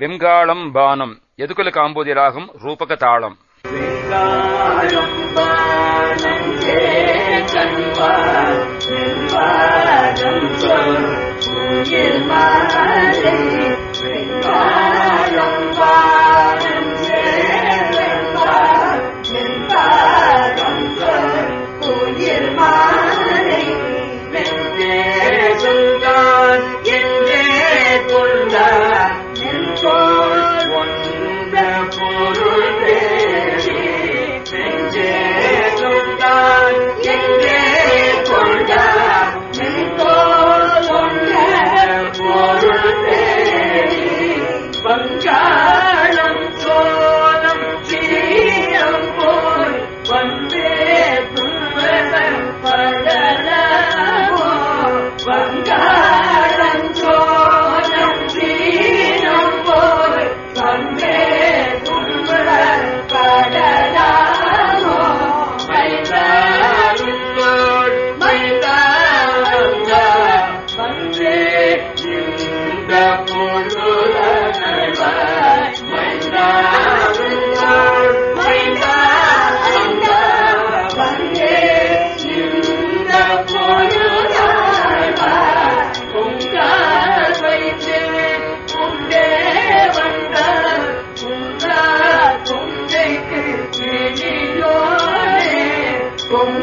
வெங்காளம் பானம். எதுக்குல காம்போதியராகும்? ரூபக தாளம் பஞ்சா 我们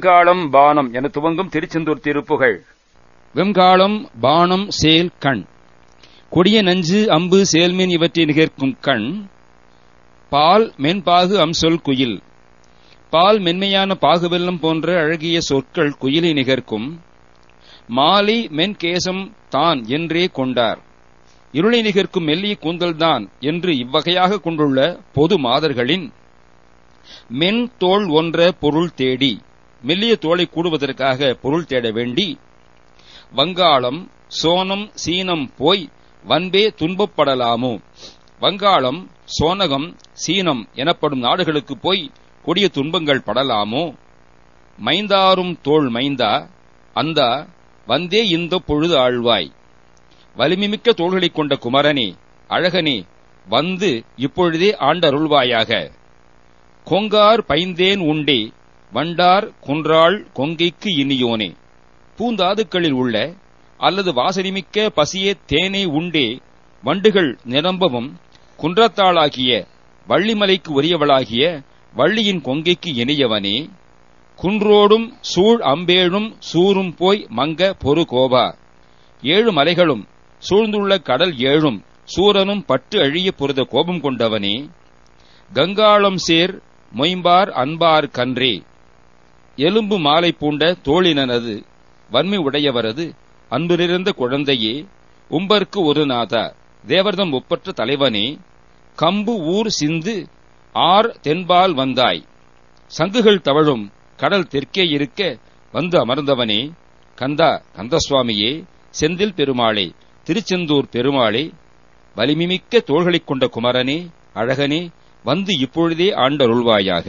வெண்காலம் பானம் என துவங்கும் திருச்செந்தூர் திருப்புகள். வெண்காலம் பானம் சேல் கண். கொடிய நஞ்சு அம்பு சேல்மீன் இவற்றை நிகர்க்கும் கண். பால் மென்பாகு அம்சொல் குயில். பால் மென்மையான பாகுவெல்லம் போன்ற அழகிய சொற்கள் குயிலை நிகர்க்கும். மாலை மென்கேசம் தான் என்றே கொண்டார். இருளை நிகர்க்கும் மெல்லிய கூந்தல்தான் என்று இவ்வகையாக கொண்டுள்ள பொது மாதர்களின். மென் தோல் ஒன்ற பொருள் தேடி. மெல்லிய தோளை கூடுவதற்காக பொருள் தேட வேண்டி வங்காளம் சோனம் சீனம் போய் வன்பே துன்பப்படலாமோ? வங்காளம் சோனகம் சீனம் எனப்படும் நாடுகளுக்கு போய் கொடிய துன்பங்கள் படலாமோ? மைந்தாரும் தோள் மைந்தா அந்த வந்தே இந்த பொழுது ஆழ்வாய். வலிமைமிக்க தோள்களைக் கொண்ட குமரனே அழகனே வந்து இப்பொழுதே ஆண்டருள்வாயாக. கொங்கார் பைந்தேன் உண்டே வண்டார் குன்றாள் கொங்கைக்கு இனியோனே. பூந்தாதுக்களில் உள்ள அல்லது வாசனிமிக்க பசியே தேனே உண்டே. வண்டுகள் நிரம்பவும் குன்றத்தாளாகிய வள்ளிமலைக்கு உரியவளாகிய வள்ளியின் கொங்கைக்கு இணையவனே குன்றோடும் சூழ் அம்பேழும் சூரும் போய் மங்க பொறு கோபா. ஏழு மலைகளும் சூழ்ந்துள்ள கடல் ஏழும் சூரனும் பட்டு அழிய பொருத கோபம் கொண்டவனே. கங்காளம் சேர் மொயம்பார் அன்பார் கன்றே. எலும்பு மாலை பூண்ட தோழினனது வன்மை உடையவரது அன்பு நிறைந்த குழந்தையே உம்பர்க்கு ஒரு நாதா தேவர்தம் ஒப்பற்ற தலைவனே கம்பு ஊர் சிந்து ஆர் தென்பால் வந்தாய். சங்குகள் தவழும் கடல் தெற்கே இருக்க வந்து அமர்ந்தவனே கந்தா கந்தசுவாமியே செந்தில் பெருமாளே திருச்செந்தூர் பெருமாளே வலிமிமிக்க தோள்களைக் கொண்ட குமரனே அழகனே வந்து இப்பொழுதே ஆண்டருள்வாயாக.